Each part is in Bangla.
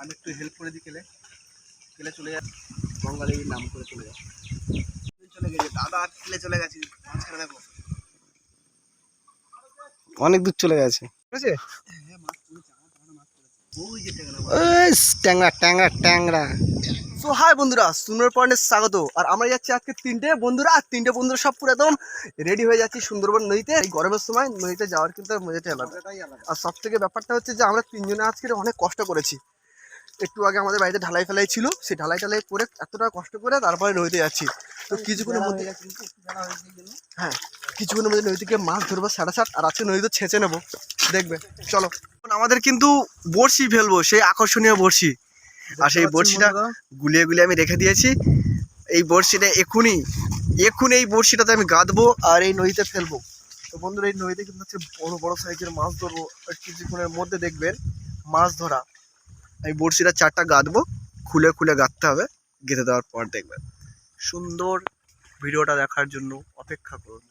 আমি একটু হেল্প করে দিই কেলে। কেলে চলে যা বঙ্গালীর নাম করে চলে যা চলে গেছে। দাদা কেলে চলে গেছে? মাঝখানে দেখো। অনেক দূর চলে গেছে। ঠিক আছে হ্যাঁ ট্যাংরা ট্যাংরা ট্যাংরা সো হাই বন্ধুরা সুন্দর পয়েন্টে স্বাগত। আর আমরা যাচ্ছি আজকে তিনটে বন্ধুরা আর তিনটে বন্ধুরা সব পুরো একদম রেডি হয়ে যাচ্ছি সুন্দরবন নদীতে। এই গরমের সময় নদীতে যাওয়ার কিন্তু মজাটাই আলাদা। আর সব থেকে ব্যাপারটা হচ্ছে যে আমরা তিনজনে আজকে অনেক কষ্ট করেছি। একটু আগে আমাদের বাড়িতে ঢালাই ফেলাই ছিল সেই ঢালাই টালাই করে এতটা কষ্ট করে তারপরে নদীতে যাচ্ছি। তো কিছুক্ষণের মধ্যে হ্যাঁ কিছুক্ষণের মধ্যে নদী থেকে মাছ ধরবো সাড়ে সাত আর আজকে নদীতে ছেঁচে নেব। দেখবে চলো। এখন আমাদের কিন্তু বড়শি ফেলব সেই আকর্ষণীয় বড়শি। আর সেই বড়শিটা গুলিয়ে গুলিয়ে আমি রেখে দিয়েছি। এই বড়শিটা এখনই এক্ষুনি এই বড়শিটাতে আমি গাঁদবো আর এই নদীতে ফেলব। তো বন্ধুরা এই নদীতে কিন্তু হচ্ছে বড় বড় সাইজের মাছ ধরবো। কিছুক্ষণের মধ্যে দেখবেন মাছ ধরা। এই বড়শিটা চারটা গাঁদবো খুলে খুলে গাঁদতে হবে গেঁথে দেওয়ার পর দেখবেন। সুন্দর ভিডিওটা দেখার জন্য অপেক্ষা করুন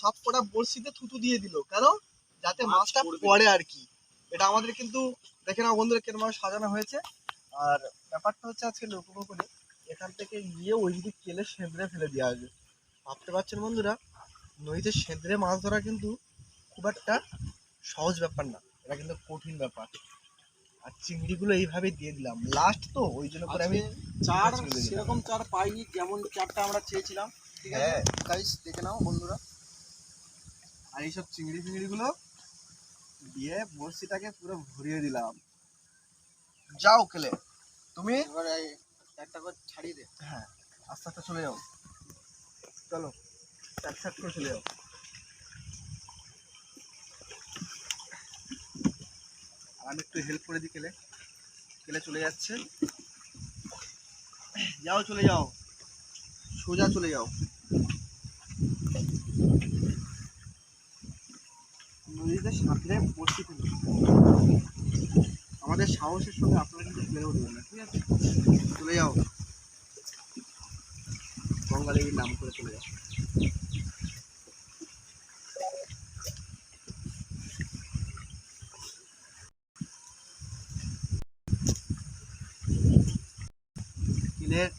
সব কটা বড়শিতে থুতু দিয়ে দিল কেন? যাতে মাছটা পড়ে আর কি। এটা আমাদের কিন্তু দেখে না বন্ধুরা কেন ভাবে সাজানো হয়েছে। আর ব্যাপারটা হচ্ছে আজকে লক্ষ্য করে এখান থেকে গিয়ে ওই দিকে কেলে সেঁদরে ফেলে দেওয়া আসবে ভাবতে পারছেন বন্ধুরা? নদীতে সেঁদরে মাছ ধরা কিন্তু খুব একটা সহজ ব্যাপার না। এটা কিন্তু কঠিন ব্যাপার। আর চিংড়িগুলো এইভাবে দিয়ে দিলাম। লাস্ট তো ওই জন্য করে আমি চার সেরকম চার পাইনি যেমন চারটা আমরা চেয়েছিলাম। ঠিক আছে? হ্যাঁ। গাইস দেখে নাও বন্ধুরা। আর এইসব চিংড়ি ফিংড়িগুলো দিয়ে বড়শিটাকে পুরো ভরিয়ে দিলাম। যাও খেলে। তুমি? এবারে একটা করে ছাড়িয়ে দে। হ্যাঁ আস্তে আস্তে চলে যাও। চলো এক সাইড করে চলে যাও। আমি একটু হেল্প করে দিই কেলে। কেলে চলে যাচ্ছে। যাও, চলে যাও। সোজা চলে যাও। নদীতে সাঁতরে ফেলো আমাদের সাহসের সঙ্গে আপনারা কিন্তু ফেলেও দেবেন না ঠিক আছে? চলে যাও। বঙ্গালীর নাম করে চলে যাও। কিলের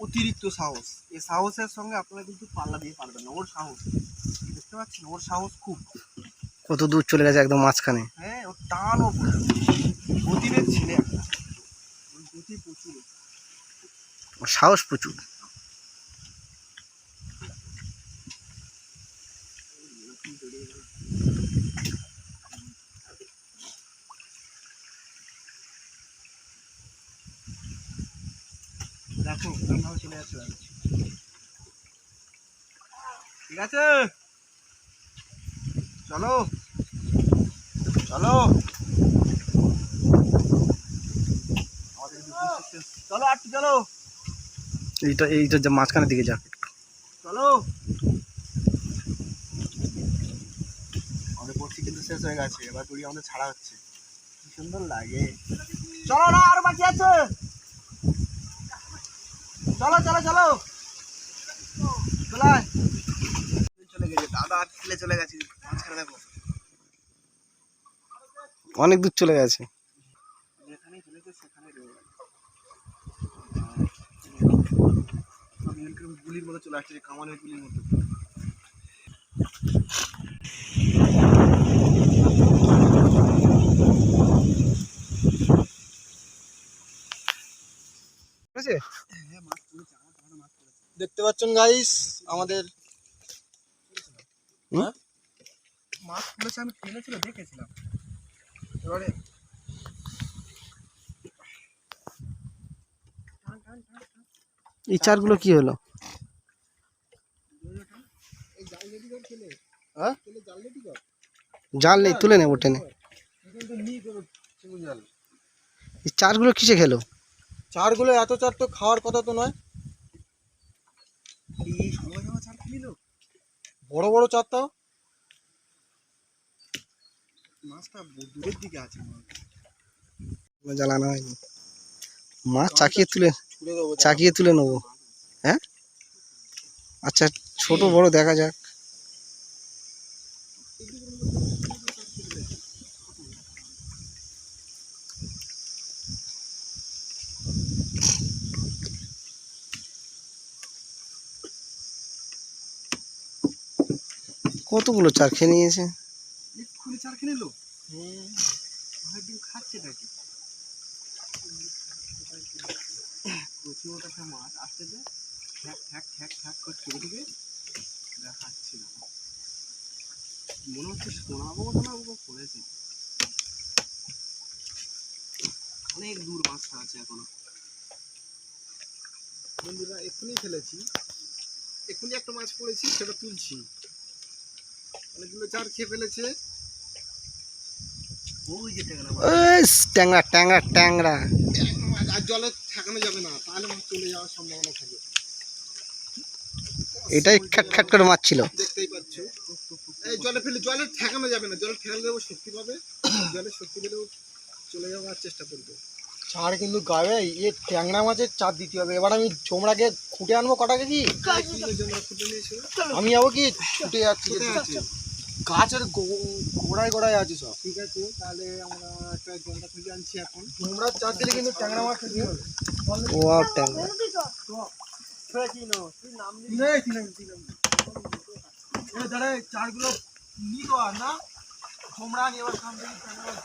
অতিরিক্ত সাহস। এই সাহসের সঙ্গে আপনারা কিন্তু পাল্লা দিয়ে পারবেন না। ওর সাহস। দেখতে পাচ্ছেন? ওর সাহস খুব। কত দূর চলে গেছে একদম মাঝখানে। হ্যাঁ ওর টান ও গতিবেগ ছেলে একটা। গতি প্রচুর। ওর সাহস প্রচুর। কেমনভাবে চলে ঠিক আছে? চলো চলো। চলো আটটু চলো। এইটা এইটা যে মাঝখানের দিকে যাক চলো। আমাদের বর্ষি কিন্তু শেষ হয়ে গেছে এবার দড়ি আমাদের ছাড়া হচ্ছে। কি সুন্দর লাগে। চলো না আর বাকি আছে। চলো চলো চলো। চলে। আয়। চলে গেছে দাদা খেলে চলে গেছে মাঝখানে দেখো। অনেক দূর চলে গেছে। সেখানে গুলির মতো চলে আসছে কামানের গুলির মতো। ঠিক আছে? হ্যাঁ মাছ মাছ দেখতে পাচ্ছেন গাইস আমাদের মাছ আমি ফেলেছিল দেখেছিলাম। এবারে। এই চারগুলো কি হলো? জাল হ্যাঁ? খেলে জাল নেই তুলে নেব টেনে। এই চারগুলো কিসে খেলো? চারগুলো এত চার তো খাওয়ার কথা তো নয়। বড় বড় চার তাও মাছটা দূরের দিকে আছে জ্বালানো হয়নি মাছ চাকিয়ে তুলে চাকিয়ে তুলে নেব। হ্যাঁ? আচ্ছা ছোট বড় দেখা যাক। কতগুলো চার খেয়ে নিয়েছে? এক্ষুনি চার কিনে নিলো? খাচ্ছে নাকি? একটা মাছ আসতেছে ঠ্যাক ঠ্যাক ঠ্যাক করে মনে হচ্ছে অনেক দূর মাছটা আছে এখনও। বন্ধুরা, এক্ষুনি ফেলেছি। এক্ষুনি একটা মাছ পড়েছি, সেটা তুলছি। অনেকগুলো চার খেয়ে ফেলেছে। ট্যাংরা ট্যাংরা ট্যাংরা আর জলে ঠেকানো যাবে না তাহলে চলে যাওয়ার সম্ভাবনা থাকে। এটাই খ্যাট খ্যাট করে মারছিল দেখতেই পাচ্ছ। এই জলে ফেলে জলে ঠেকানো যাবে না জলে ঠেকালে দেবো শক্তি পাবে। জলে শক্তি পেলেও চলে যাওয়ার চেষ্টা করবে। চার কিন্তু গাবে এ ট্যাংরা মাছের চার দিতে হবে। এবার আমি চোমড়াকে খুঁটে আনব কটা কেজি? কিলো জন্য ফুটে আমি যাব কি? ছুটে যাচ্ছি। গাছের গোড়ায় গোড়ায় আছে সব। ঠিক আছে তাহলে আমরা একটা জলটা খুঁজে আনছি এখন। চোমড়ার চার দিলে কিন্তু ট্যাংরা মাছ খেতে হবে। ওয়াও ট্যাংরা। দাঁড়া চারগুলো নিব আর না? চোমড়া নিয়ে এবার সামনে ট্যাংরা মাছ